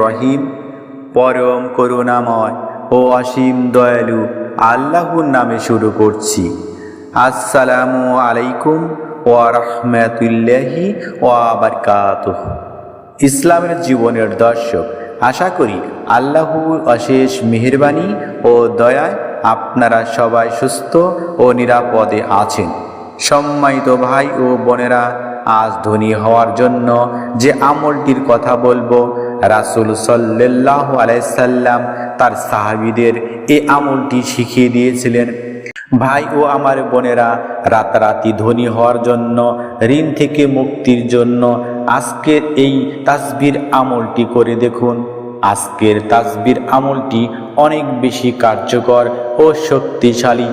রহিম। পরম করুণাময় ও অসীম দয়ালু আল্লাহর নামে শুরু করছি। আসসালামু আলাইকুম ওয়া রহমাতুল্লাহি ওয়া বারকাতুহ। ইসলামের জীবনের দর্শক, আশা করি আল্লাহর অশেষ মেহেরবানি ও দয়ায় আপনারা সবাই সুস্থ ও নিরাপদে আছেন। সম্মানিত ভাই ও বোনেরা, আজ ধনী হওয়ার জন্য যে আমলটির কথা বলব, রাসুল সাল্লাহ আলাইসাল্লাম তার সাহাবিদের এই আমলটি শিখিয়ে দিয়েছিলেন। ভাই ও আমার বোনেরা, রাতারাতি ধনী হওয়ার জন্য, ঋণ থেকে মুক্তির জন্য আজকের এই তাসবির আমলটি করে দেখুন। আজকের তাসবির আমলটি অনেক বেশি কার্যকর ও শক্তিশালী।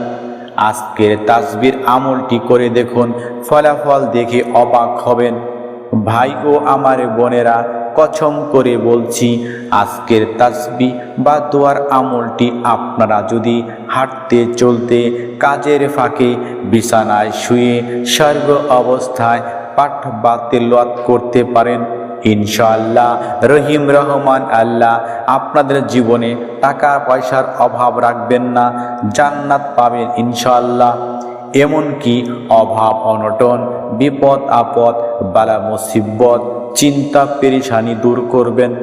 আজকের তাসবির আমলটি করে দেখুন, ফলাফল দেখে অবাক হবেন। ভাই ও আমার বোনেরা, কছম করে বলছি, আজকের তাসবি বা দোয়ার আমলটি আপনারা যদি হাঁটতে চলতে কাজের ফাঁকে বিছানায় শুয়ে সর্ব অবস্থায় পাঠ বা তেলাওয়াত করতে পারেন ইনশাআল্লাহ। রহিম রহমান আল্লাহ, আপনাদের জীবনে টাকা পয়সার অভাব রাখবেন না, জান্নাত পাবেন ইনশাআল্লাহ। এমনকি অভাব, অনটন, বিপদ, আপদ, বালা, মুসিবত, চিন্তা, পেরেশানি দূর করবেন।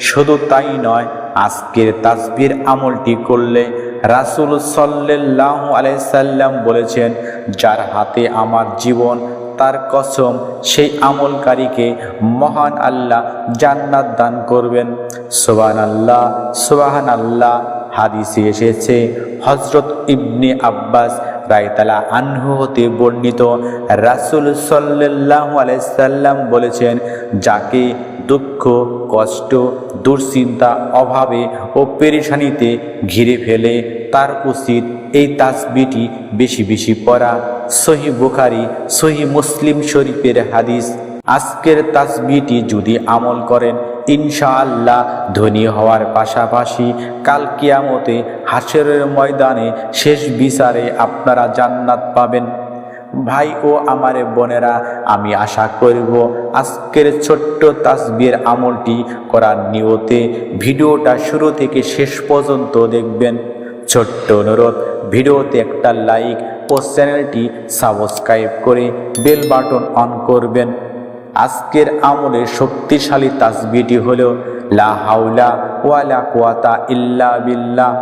শুধু তাই নয়, আজকের তাসবির আমলটি করলে রাসুল সাল্লাহ আলাইসাল্লাম বলেছেন, যার হাতে আমার জীবন তার কসম, সেই আমলকারীকে মহান আল্লাহ জান্নাত দান করবেন। সোবান আল্লাহ সোবাহান আল্লাহ হাদিসে এসেছে হজরত ইবনে আব্বাস রায়তালা আনহু হতে বর্ণিত রাসুল সাল্লাহ আলাইসাল্লাম বলেছেন, যাকে দুঃখ, কষ্ট, দুশ্চিন্তা, অভাবে ও পেরেশানিতে ঘিরে ফেলে। তার উচিত এই তাসবিটি বেশি বেশি পড়া। সহি বুখারি, সহি মুসলিম শরীফের হাদিস। আজকের তাসবিটি যদি আমল করেন, ইনশাআল্লাহ ধনী হওয়ার পাশাপাশি কাল কিয়ামতে হাসরের ময়দানে শেষ বিচারে আপনারা জান্নাত পাবেন। ভাই ও আমার বোনেরা, আমি আশা করব আজকের ছোট্ট তাসবির আমলটি করার নিয়তে ভিডিওটা শুরু থেকে শেষ পর্যন্ত দেখবেন। ছোট্ট অনুরোধ, ভিডিওতে একটা লাইক ও চ্যানেলটি সাবস্ক্রাইব করে বেল বাটন অন করবেন। আজকের আমলের শক্তিশালী তাসবিটি হল, লা হাউলা ওয়ালা কোয়াতা ইল্লা বিল্লাহ।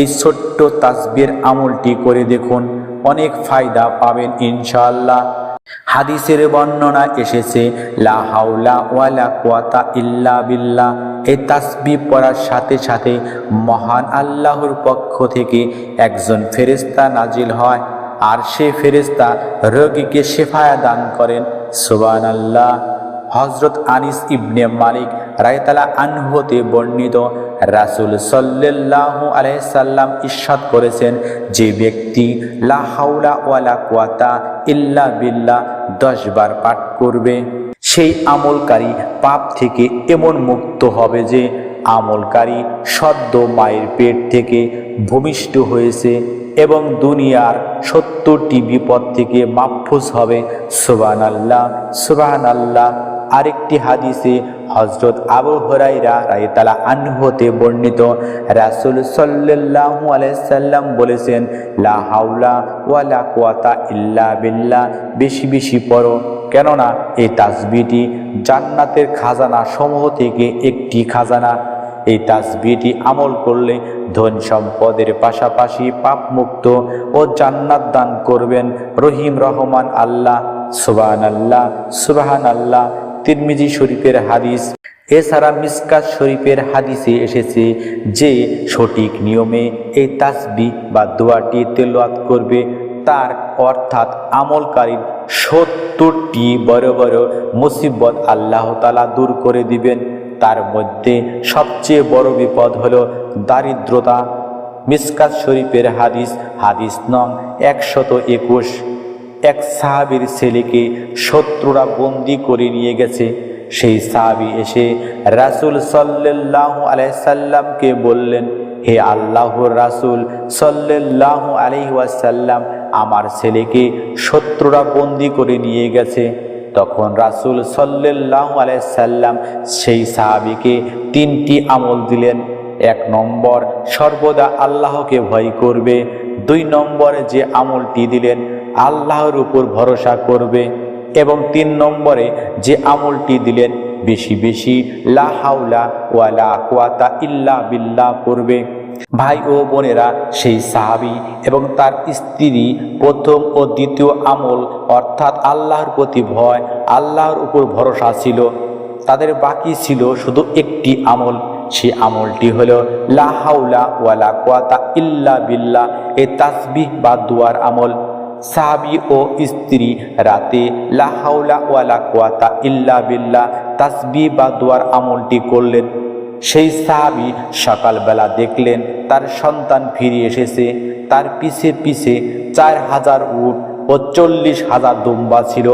এই ছোট্ট তাসবির আমলটি করে দেখুন। অনেক ফায়দা পাবেন ইনশাআল্লাহ। হাদিসের বর্ণনা এসেছে, লা হাউলা ওয়ালা কুয়াতা ইল্লা বিল্লাহ। এই তাসবি পড়ার সাথে সাথে মহান আল্লাহর পক্ষ থেকে একজন ফেরেস্তা নাজিল হয় আর সে ফেরেস্তা রোগীকে শেফায়া দান করেন। সুবান আল্লাহ হজরত আনিস ইবনে মালিক রায়তালা আনহতে বর্ণিত রাসুল সাল্লাহ আলাইসাল্লাম ইস্বাদ করেছেন যে ব্যক্তি লা হাউলা ওয়ালা কুয়াতা ইল্লা বিল্লাহ দশবার পাঠ করবে, সেই আমলকারী পাপ থেকে এমন মুক্ত হবে যে আমলকারী সদ্য মায়ের পেট থেকে ভূমিষ্ঠ হয়েছে এবং দুনিয়ার সত্তরটি বিপদ থেকে মাহফুজ হবে। সুবান আল্লাহ সুবাহান আল্লাহ আরেকটি হাদিসে হজরত আবু হরাইরা রায়তালা আনহতে বর্ণিত, রাসুল সাল্লাহ আলাইসাল্লাম বলেছেন, লা হাউলা ওয়ালা কোয়াতা ইল্লা বিল্লাহ। বেশি বেশি পড়ো, কেননা এই তাসবিটি জান্নাতের খাজানা সমূহ থেকে একটি খাজানা। এই তাসবিটি আমল করলে ধন সম্পদের পাশাপাশি পাপ মুক্ত ও জান্নাত দান করবেন রহিম রহমান আল্লাহ সুবাহান আল্লাহ সুবাহান আল্লাহ তিরমিজি শরীফের হাদিস। এছাড়া মিসকাত শরীফের হাদিসে এসেছে যে সঠিক নিয়মে এই তাসবি বা দোয়াটি তেলোয়াত করবে। তার অর্থাৎ আমলকারীর সত্তরটি বড় বড় মুসিবত আল্লাহ তালা দূর করে দিবেন। তার মধ্যে সবচেয়ে বড় বিপদ হলো দারিদ্রতা। মিসকাত শরীফের হাদিস হাদিস নং একশত একুশ। এক সাহাবির ছেলেকে শত্রুরা বন্দি করে নিয়ে গেছে। সেই সাহাবি এসে রাসুল সাল্লাহ আলাইসাল্লামকে বললেন, হে আল্লাহর রাসুল সাল্লাহ আলহিহাসাল্লাম আমার ছেলেকে শত্রুরা বন্দি করে নিয়ে গেছে। তখন রাসুল সাল্লাহ আলাইসাল্লাম সেই সাহাবিকে তিনটি আমল দিলেন। এক নম্বর, সর্বদা আল্লাহকে ভয় করবে। দুই নম্বরে, যে আমলটি দিলেন আল্লাহর উপর ভরসা করবে এবং তিন নম্বরে যে আমলটি দিলেন, বেশি বেশি লা হাউলা ওয়ালা কোয়াতা ইল্লা বিল্লাহ করবে। ভাই ও বোনেরা, সেই সাহাবি এবং তার স্ত্রী প্রথম ও দ্বিতীয় আমল অর্থাৎ আল্লাহর প্রতি ভয়, আল্লাহর উপর ভরসা ছিল। তাদের বাকি ছিল শুধু একটি আমল, সে আমলটি হল লা হাউলা ওয়ালা কোয়াতা ইল্লা বিল্লাহ, এ তাসবিহ বা দুয়ার আমল। সাহাবি ও স্ত্রী রাতে লা হাউলা ওয়ালা কুয়াতা ইল্লা বিল্লা তাসবি বা দুয়ার আমলটি করলেন। সেই সাহাবি সকালবেলা দেখলেন তার সন্তান ফিরে এসেছে। তার পিছে পিছে চার হাজার উট ও চল্লিশ হাজার দুম্বা ছিল।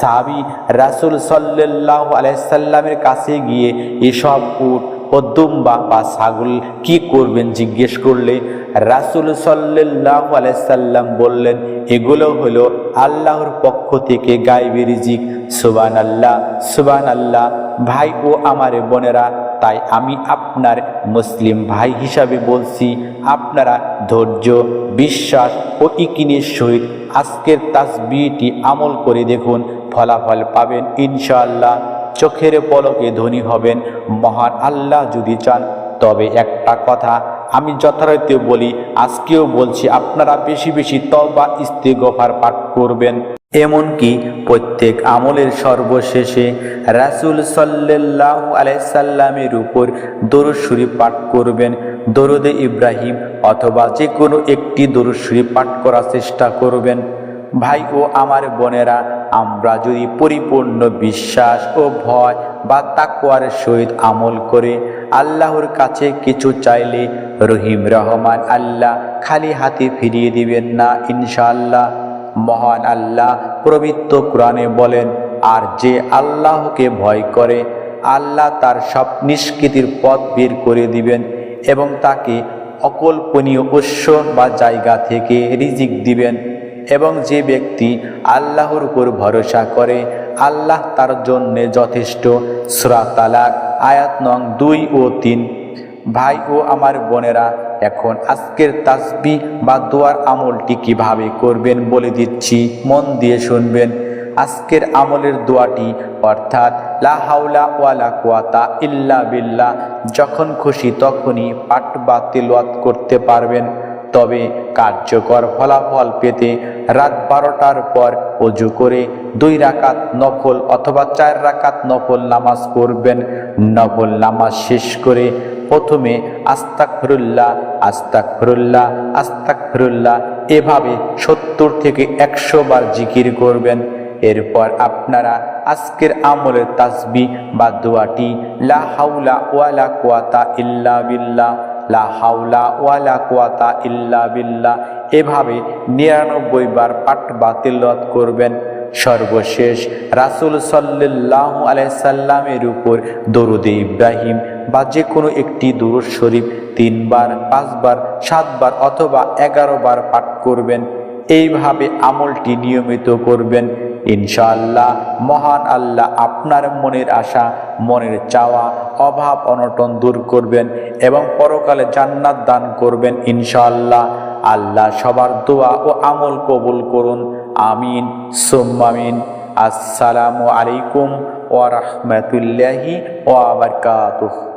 সাহাবি রাসুল সাল্লাহ আলাইসাল্লামের কাছে গিয়ে এসব উট দুম্বা বা ছাগল কি করবেন জিজ্ঞেস করলে? রাসুল সাল্লাহ আলাইসাল্লাম বললেন, এগুলো হলো আল্লাহর পক্ষ থেকে গায়েবের রিজিক। সুবান আল্লাহ সুবান আল্লাহ ভাই ও আমার বোনেরা, তাই আমি আপনার মুসলিম ভাই হিসাবে বলছি, আপনারা ধৈর্য, বিশ্বাস ও ইকিনের সহিত আজকের তাসবিটি আমল করে দেখুন, ফলাফল পাবেন ইনশাআল্লাহ। চোখের পলকে ধনী হবেন। মহান আল্লাহ যদি চান, তবে একটা কথা আমি যথারীতি বলি, আজকেও বলছি, আপনারা বেশি বেশি তবা ইস্তেগফার পাঠ করবেন। এমনকি প্রত্যেক আমলের সর্বশেষে রাসুল সাল্লাহ আলাইসাল্লামের উপর দরুদ পাঠ করবেন। দরুদে ইব্রাহিম অথবা যে কোনো একটি দরুদ পাঠ করার চেষ্টা করবেন। ভাই ও আমার বোনেরা, আমরা যদি পরিপূর্ণ বিশ্বাস ও ভয় বা তাকুয়ার সহিত আমল করে, আল্লাহর কাছে কিছু চাইলে রহিম রহমান আল্লাহ খালি হাতে ফিরিয়ে দিবেন না ইনশাআল্লাহ। মহান আল্লাহ পবিত্র কোরআনে বলেন, আর যে আল্লাহকে ভয় করে, আল্লাহ তার সব নিষ্কৃতির পথ বের করে দিবেন এবং তাকে অকল্পনীয় উৎস বা জায়গা থেকে রিজিক দিবেন। এবং যে ব্যক্তি আল্লাহর উপর ভরসা করে, আল্লাহ তার জন্যে যথেষ্ট। সুরা তালাক, আয়াত নং দুই ও তিন। ভাই ও আমার বোনেরা, এখন আজকের তাসবি বা দোয়ার আমলটি কীভাবে করবেন বলে দিচ্ছি, মন দিয়ে শুনবেন। আজকের আমলের দোয়াটি, অর্থাৎ, লা হাউলা ওয়ালা কুয়াতা ইল্লা বিল্লাহ, যখন খুশি তখনই পাঠ বা তিলওয়াত করতে পারবেন। তবে কার্যকর ফলাফল পেতে রাত বারোটার পর অজু করে দুই রাকাত নফল অথবা চার রাকাত নফল নামাজ পড়বেন। নফল নামাজ শেষ করে প্রথমে আস্তাক ফিরুল্লাহ আস্তাক ফিরুল্লাহ আস্তাক ফিরুল্লাহ এভাবে সত্তর থেকে একশো বার জিকির করবেন। এরপর আপনারা আজকের আমলের তাসবি বা দোয়াটি লা হাউলা ওয়ালা কোয়াতা ইল্লা বিল্লাহ লা হাউলা ওয়ালা কুয়াতা ইল্লা বিল্লাহ। এভাবে নিরানব্বই বার পাঠ বাতিল করবেন। সর্বশেষ রাসুল সাল্লাহ আলাইসাল্লামের উপর দরুদে ইব্রাহিম বা যে কোনো একটি দুরুদ শরীফ তিনবার, পাঁচবার, সাতবার অথবা এগারো বার পাঠ করবেন। এইভাবে আমলটি নিয়মিত করবেন। ইনশাআল্লাহ, মহান আল্লাহ আপনার মনের আশা, মনের চাওয়া, অভাব অনটন দূর করবেন এবং পরকালে জান্নাত দান করবেন ইনশাআল্লাহ। আল্লাহ সবার দোয়া ও আমল কবুল করুন। আমিন সোম্মামিন আসসালামু আলাইকুম ওয়া রাহমাতুল্লাহি ওয়া বারাকাতুহু।